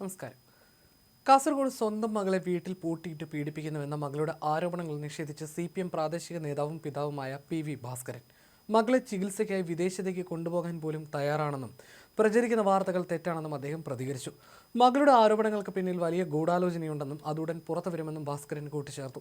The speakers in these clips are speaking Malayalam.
നമസ്കാരം. കാസർഗോഡ് സ്വന്തം മകളെ വീട്ടിൽ പൂട്ടിയിട്ട് പീഡിപ്പിക്കുന്നുവെന്ന മകളുടെ ആരോപണങ്ങൾ നിഷേധിച്ച് സി പി എം പ്രാദേശിക നേതാവും പിതാവുമായ പി വി ഭാസ്കരൻ മകളെ ചികിത്സയ്ക്കായി വിദേശത്തേക്ക് കൊണ്ടുപോകാൻ പോലും തയ്യാറാണെന്നും പ്രചരിക്കുന്ന വാർത്തകൾ തെറ്റാണെന്നും അദ്ദേഹം പ്രതികരിച്ചു. മകളുടെ ആരോപണങ്ങൾക്ക് പിന്നിൽ വലിയ ഗൂഢാലോചനയുണ്ടെന്നും അതുടൻ പുറത്തു വരുമെന്നും ഭാസ്കരൻ കൂട്ടിച്ചേർത്തു.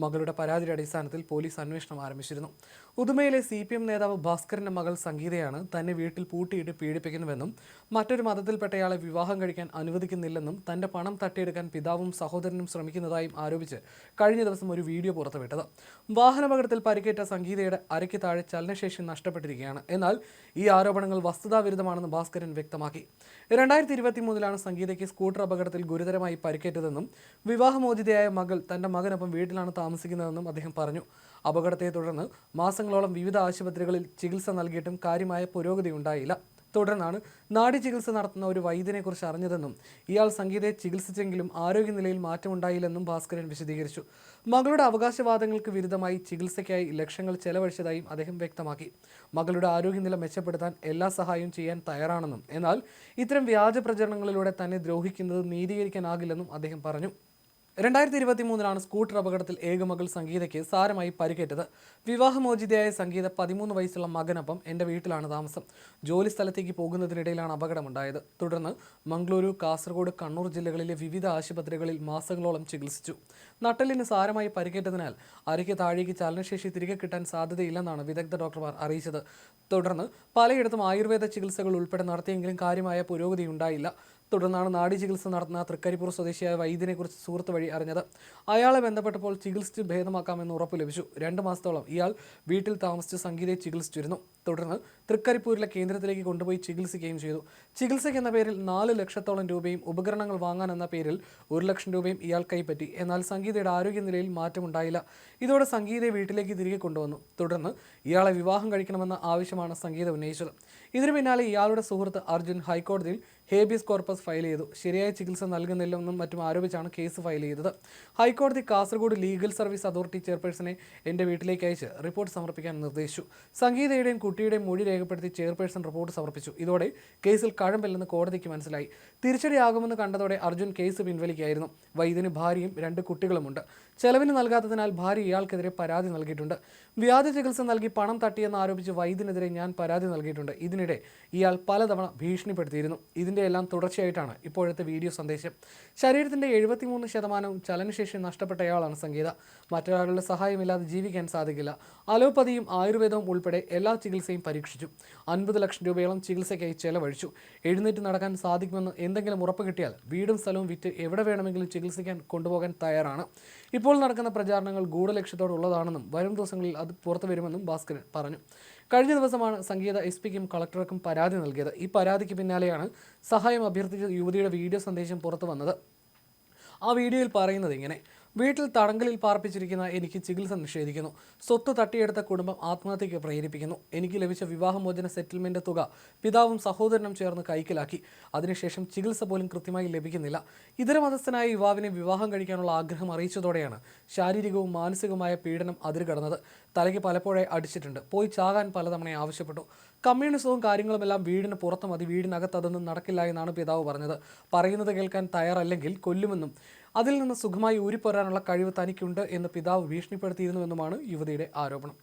മകളുടെ പരാതിയുടെ അടിസ്ഥാനത്തിൽ പോലീസ് അന്വേഷണം ആരംഭിച്ചിരുന്നു. ഉദുമയിലെ സി പി എം നേതാവ് ഭാസ്കരന്റെ മകൾ സംഗീതയാണ് തന്നെ വീട്ടിൽ പൂട്ടിയിട്ട് പീഡിപ്പിക്കുന്നുവെന്നും മറ്റൊരു മതത്തിൽപ്പെട്ടയാളെ വിവാഹം കഴിക്കാൻ അനുവദിക്കുന്നില്ലെന്നും തന്റെ പണം തട്ടിയെടുക്കാൻ പിതാവും സഹോദരനും ശ്രമിക്കുന്നതായും ആരോപിച്ച് കഴിഞ്ഞ ദിവസം ഒരു വീഡിയോ പുറത്തുവിട്ടത്. വാഹനാപകടത്തിൽ പരിക്കേറ്റ സംഗീതയുടെ അരയ്ക്ക് താഴെ ചലനശേഷി നഷ്ടപ്പെട്ടിരിക്കുകയാണ്. എന്നാൽ ഈ ആരോപണങ്ങൾ വസ്തുതാവിരുദ്ധമാണെന്ന് ഭാസ്കരൻ വ്യക്തമാക്കി. രണ്ടായിരത്തി ഇരുപത്തി മൂന്നിലാണ് സംഗീതയ്ക്ക് സ്കൂട്ടർ അപകടത്തിൽ ഗുരുതരമായി പരിക്കേറ്റതെന്നും വിവാഹമോചിതയായ മകൾ തന്റെ മകനൊപ്പം വീട്ടിലാണ് താമസിക്കുന്നതെന്നും അദ്ദേഹം പറഞ്ഞു. അപകടത്തെ തുടർന്ന് മാസങ്ങളോളം വിവിധ ആശുപത്രികളിൽ ചികിത്സ നൽകിയിട്ടും കാര്യമായ പുരോഗതി ഉണ്ടായില്ല തുടർന്നാണ് നാടി ചികിത്സ നടത്തുന്ന ഒരു വൈദ്യനെക്കുറിച്ച് അറിഞ്ഞതെന്നും ഇയാൾ സംഗീതയെ ചികിത്സിച്ചെങ്കിലും ആരോഗ്യനിലയിൽ മാറ്റമുണ്ടായില്ലെന്നും ഭാസ്കരൻ വിശദീകരിച്ചു. മകളുടെ അവകാശവാദങ്ങൾക്ക് വിരുദ്ധമായി ചികിത്സയ്ക്കായി ലക്ഷങ്ങൾ ചെലവഴിച്ചതായും അദ്ദേഹം വ്യക്തമാക്കി. മകളുടെ ആരോഗ്യനില മെച്ചപ്പെടുത്താൻ എല്ലാ സഹായവും ചെയ്യാൻ തയ്യാറാണെന്നും എന്നാൽ ഇത്തരം വ്യാജ പ്രചരണങ്ങളിലൂടെ തന്നെ ദ്രോഹിക്കുന്നത് നീതീകരിക്കാനാകില്ലെന്നും അദ്ദേഹം പറഞ്ഞു. രണ്ടായിരത്തി ഇരുപത്തി മൂന്നിലാണ് സ്കൂട്ടർ അപകടത്തിൽ ഏകമകൾ സംഗീതയ്ക്ക് സാരമായി പരിക്കേറ്റത്. വിവാഹമോചിതയായ സംഗീത പതിമൂന്ന് വയസ്സുള്ള മകനൊപ്പം എന്റെ വീട്ടിലാണ് താമസം. ജോലി സ്ഥലത്തേക്ക് പോകുന്നതിനിടയിലാണ് അപകടമുണ്ടായത്. തുടർന്ന് മംഗളൂരു കാസർഗോഡ് കണ്ണൂർ ജില്ലകളിലെ വിവിധ ആശുപത്രികളിൽ മാസങ്ങളോളം ചികിത്സിച്ചു. നട്ടലിന് സാരമായി പരിക്കേറ്റതിനാൽ അരയ്ക്ക് താഴേക്ക് ചലനശേഷി തിരികെ കിട്ടാൻ സാധ്യതയില്ലെന്നാണ് വിദഗ്ധ ഡോക്ടർമാർ അറിയിച്ചത്. തുടർന്ന് പലയിടത്തും ആയുർവേദ ചികിത്സകൾ ഉൾപ്പെടെ നടത്തിയെങ്കിലും കാര്യമായ പുരോഗതി ഉണ്ടായില്ല തുടർന്നാണ് നാടി ചികിത്സ നടത്തുന്ന തൃക്കരിപ്പൂർ സ്വദേശിയായ വൈദ്യനെക്കുറിച്ച് സുഹൃത്ത് വഴി അറിഞ്ഞത്. അയാളെ ബന്ധപ്പെട്ടപ്പോൾ ചികിത്സിച്ച് ഭേദമാക്കാമെന്ന് ഉറപ്പ് ലഭിച്ചു. രണ്ട് മാസത്തോളം ഇയാൾ വീട്ടിൽ താമസിച്ച് സംഗീതയെ ചികിത്സിച്ചിരുന്നു. തുടർന്ന് തൃക്കരിപ്പൂരിലെ കേന്ദ്രത്തിലേക്ക് കൊണ്ടുപോയി ചികിത്സിക്കുകയും ചെയ്തു. ചികിത്സയ്ക്ക് എന്ന പേരിൽ നാല് ലക്ഷത്തോളം രൂപയും ഉപകരണങ്ങൾ വാങ്ങാൻ എന്ന പേരിൽ ഒരു ലക്ഷം രൂപയും ഇയാൾ കൈപ്പറ്റി. എന്നാൽ സംഗീതയുടെ ആരോഗ്യനിലയിൽ മാറ്റമുണ്ടായില്ല. ഇതോടെ സംഗീതയെ വീട്ടിലേക്ക് തിരികെ കൊണ്ടുവന്നു. തുടർന്ന് ഇയാളെ വിവാഹം കഴിക്കണമെന്ന ആവശ്യമാണ് സംഗീത ഉന്നയിച്ചത്. ഇതിനു പിന്നാലെ ഇയാളുടെ സുഹൃത്ത് അർജുൻ ഹൈക്കോടതിയിൽ ഹേബിയസ് കോർപ്പസ് ഫയൽ ചെയ്തു. ശരിയായ ചികിത്സ നൽകുന്നില്ലെന്നും മറ്റും ആരോപിച്ചാണ് കേസ് ഫയൽ ചെയ്തത്. ഹൈക്കോടതി കാസർഗോഡ് ലീഗൽ സർവീസ് അതോറിറ്റി ചെയർപേഴ്സണെ എന്റെ വീട്ടിലേക്ക് അയച്ച് റിപ്പോർട്ട് സമർപ്പിക്കാൻ നിർദ്ദേശിച്ചു. സംഗീതയുടെയും കുട്ടിയുടെയും മൊഴി രേഖപ്പെടുത്തി ചെയർപേഴ്സൺ റിപ്പോർട്ട് സമർപ്പിച്ചു. ഇതോടെ കേസിൽ കഴമ്പില്ലെന്ന് കോടതിക്ക് മനസ്സിലായി. തിരിച്ചടിയാകുമെന്ന് കണ്ടതോടെ അർജുൻ കേസ് പിൻവലിക്കുകയായിരുന്നു വൈദ്യന് ഭാര്യയും രണ്ട് കുട്ടികളുമുണ്ട്. ചെലവിന് നൽകാത്തതിനാൽ ഭാര്യ ഇയാൾക്കെതിരെ പരാതി നൽകിയിട്ടുണ്ട്. വ്യാജ ചികിത്സ നൽകി പണം തട്ടിയെന്ന് ആരോപിച്ച് വൈദ്യനെതിരെ ഞാൻ പരാതി നൽകിയിട്ടുണ്ട്. ഇതിനിടെ ഇയാൾ പലതവണ ഭീഷണിപ്പെടുത്തിയിരുന്നു. ഇതിന്റെ എല്ലാം തുടർച്ചയായിട്ടാണ് ഇപ്പോഴത്തെ വീഡിയോ സന്ദേശം. ശരീരത്തിന്റെ എഴുപത്തിമൂന്ന് ശതമാനവും ചലനശേഷി നഷ്ടപ്പെട്ടയാളാണ് സംഗീത. മറ്റൊരാളുടെ സഹായമില്ലാതെ ജീവിക്കാൻ സാധിക്കില്ല. അലോപ്പതിയും ആയുർവേദവും ഉൾപ്പെടെ എല്ലാ ചികിത്സയും പരീക്ഷിച്ചു. അൻപത് ലക്ഷം രൂപയോളം ചികിത്സയ്ക്കായി ചെലവഴിച്ചു. എഴുന്നേറ്റ് നടക്കാൻ സാധിക്കുമെന്ന് എന്തെങ്കിലും ഉറപ്പ് കിട്ടിയാൽ വീടും സ്ഥലവും വിറ്റ് എവിടെ വേണമെങ്കിലും ചികിത്സിക്കാൻ കൊണ്ടുപോകാൻ തയ്യാറാണ്. ഇപ്പോൾ നടക്കുന്ന പ്രചാരണങ്ങൾ ഗൂഢലക്ഷ്യത്തോടുള്ളതാണെന്നും വരും ദിവസങ്ങളിൽ അത് പുറത്തു വരുമെന്നും ഭാസ്കരൻ പറഞ്ഞു. കഴിഞ്ഞ ദിവസമാണ് സംഗീത എസ് പിക്കും കളക്ടർക്കും പരാതി നൽകിയത്. ഈ പരാതിക്ക് പിന്നാലെയാണ് സഹായം അഭ്യർത്ഥിച്ച യുവതിയുടെ വീഡിയോ സന്ദേശം പുറത്തു വന്നത്. ആ വീഡിയോയിൽ പറയുന്നത് ഇങ്ങനെ വീട്ടിൽ തടങ്കലിൽ പാർപ്പിച്ചിരിക്കുന്ന എനിക്ക് ചികിത്സ നിഷേധിക്കുന്നു. സ്വത്ത് തട്ടിയെടുത്ത കുടുംബം ആത്മഹത്യയ്ക്ക് പ്രേരിപ്പിക്കുന്നു. എനിക്ക് ലഭിച്ച വിവാഹമോചന സെറ്റിൽമെന്റ് തുക പിതാവും സഹോദരനും ചേർന്ന് കൈക്കലാക്കി. അതിനുശേഷം ചികിത്സ പോലും കൃത്യമായി ലഭിക്കുന്നില്ല. ഇതര മതസ്ഥനായ യുവാവിനെ വിവാഹം കഴിക്കാനുള്ള ആഗ്രഹം അറിയിച്ചതോടെയാണ് ശാരീരികവും മാനസികവുമായ പീഡനം അതിരുകടന്നത്. തലയ്ക്ക് പലപ്പോഴായി അടിച്ചിട്ടുണ്ട്. പോയി ചാകാൻ പലതവണ ആവശ്യപ്പെട്ടു. കമ്മ്യൂണിസവും കാര്യങ്ങളുമെല്ലാം വീടിന് പുറത്ത് മതി. വീടിനകത്ത് അതൊന്നും നടക്കില്ല എന്നാണ് പിതാവ് പറഞ്ഞത്. പറയുന്നത് കേൾക്കാൻ തയ്യാറല്ലെങ്കിൽ കൊല്ലുമെന്നും അതിൽ നിന്ന് സുഖമായി ഊരിപ്പോരാനുള്ള കഴിവ് തനിക്കുണ്ട് എന്ന് പിതാവ് ഭീഷണിപ്പെടുത്തിയിരുന്നുവെന്നുമാണ് യുവതിയുടെ ആരോപണം.